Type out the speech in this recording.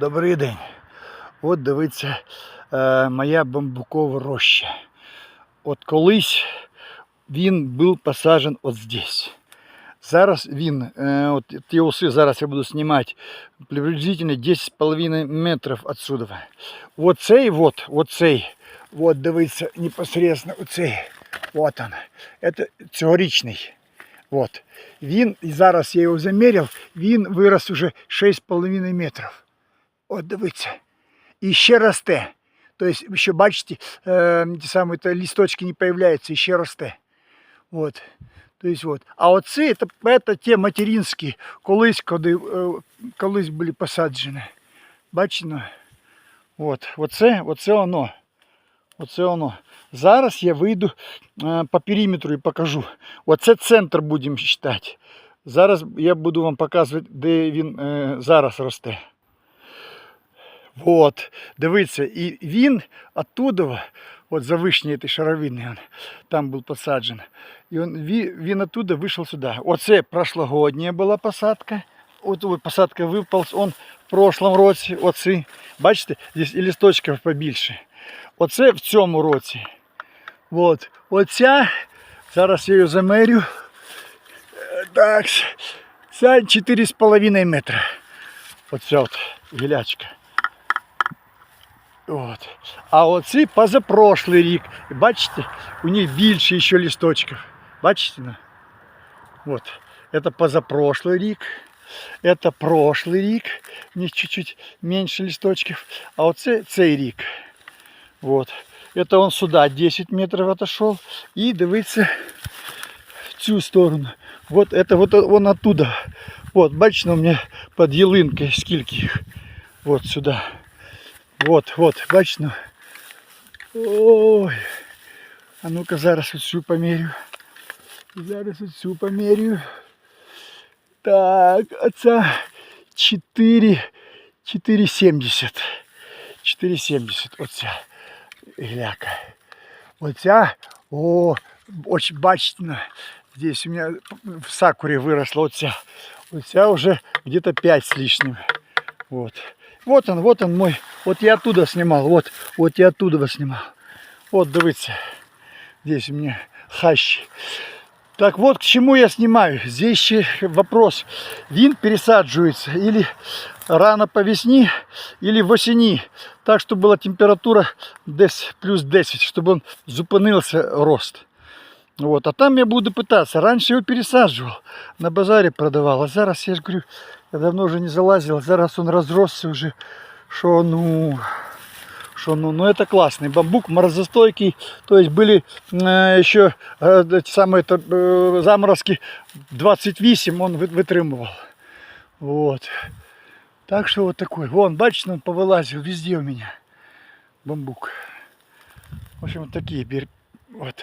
Добрий день. От дивіться е, моя бамбукова роща. От колись він був посаджен от здесь. Зараз він, е, от ті уси зараз я буду знімати приблизительно 10,5 метрів отсюда. Вот цей вот, вот цей, вот дивіться непосредственно оцей, вот он. Это цьогорічний. От. Він, і зараз я його заміряв, він вирос уже 6,5 метрів. От дивіться. І ще росте. Тобто, ще бачите, е, ті самі то листочки не появляються, і ще росте. От. Тобто, от. А оце це, ті материнські, колись, коли, е, колись були посаджені. Бачите? ну? От. Оце, оце воно. Оце воно. Зараз я вийду е, по периметру і покажу. Оце центр будемо вважати. Зараз я буду вам показувати, де він зараз росте. От, дивіться, і він оттуда, от за вишні шаровини, там був посаджен. І він, він, оттуда вийшов сюди. Оце прошлогодня була посадка. От посадка виполз он в прошлом році. Оці. Бачите, здесь і листочків побільше. Оце в цьому році. От. Оця, зараз я її замерю. Е, Так, ця 4,5 метра. Оця от гілячка. От. А оці позапрошлий рік. Бачите, у них більше ще листочків. Бачите? ну? Вот. Это позапрошлый рік. Это прошлый рік. У них чуть-чуть меньше листочков. А оце цей рік. Вот. Это он сюда 10 метров отошел. И дивіться в цю сторону. Вот это вот он оттуда. Вот, бачите, у меня под ялинкою скільки їх. Вот сюда. Вот, вот, бачите. ну. Ой. А ну-ка зараз оцю помірю. Зараз оцю помірю. Так, оця 4, 4,70. 4,70 оця гляка. Оця, о, очень бачите, ну, здесь у меня в сакуре выросла оця. Оця уже где-то 5 с лишним. Вот. Вот он, вот он мой. Вот я оттуда снимал. Вот, вот я оттуда вас снимал. Вот, дивіться. Здесь у меня хащи. Так вот, к чему я снимаю. Здесь ще вопрос. Він пересаджується или рано по весні, или в осені. Так, щоб була температура десь плюс 10, щоб він зупинився рост. Вот. А там я буду пытаться. Раньше его пересаживал, на базаре продавал. А зараз, я же говорю, я давно уже не залазил. Зараз он разросся уже, что ну, что ну, ну это классный бамбук, морозостойкий. То есть были э, еще э, эти самые э, заморозки 28 он вы- вытримывал. Вот. Так что вот такой. Вон, бачите, он повылазил везде у меня. Бамбук. В общем, вот такие. бер- Вот.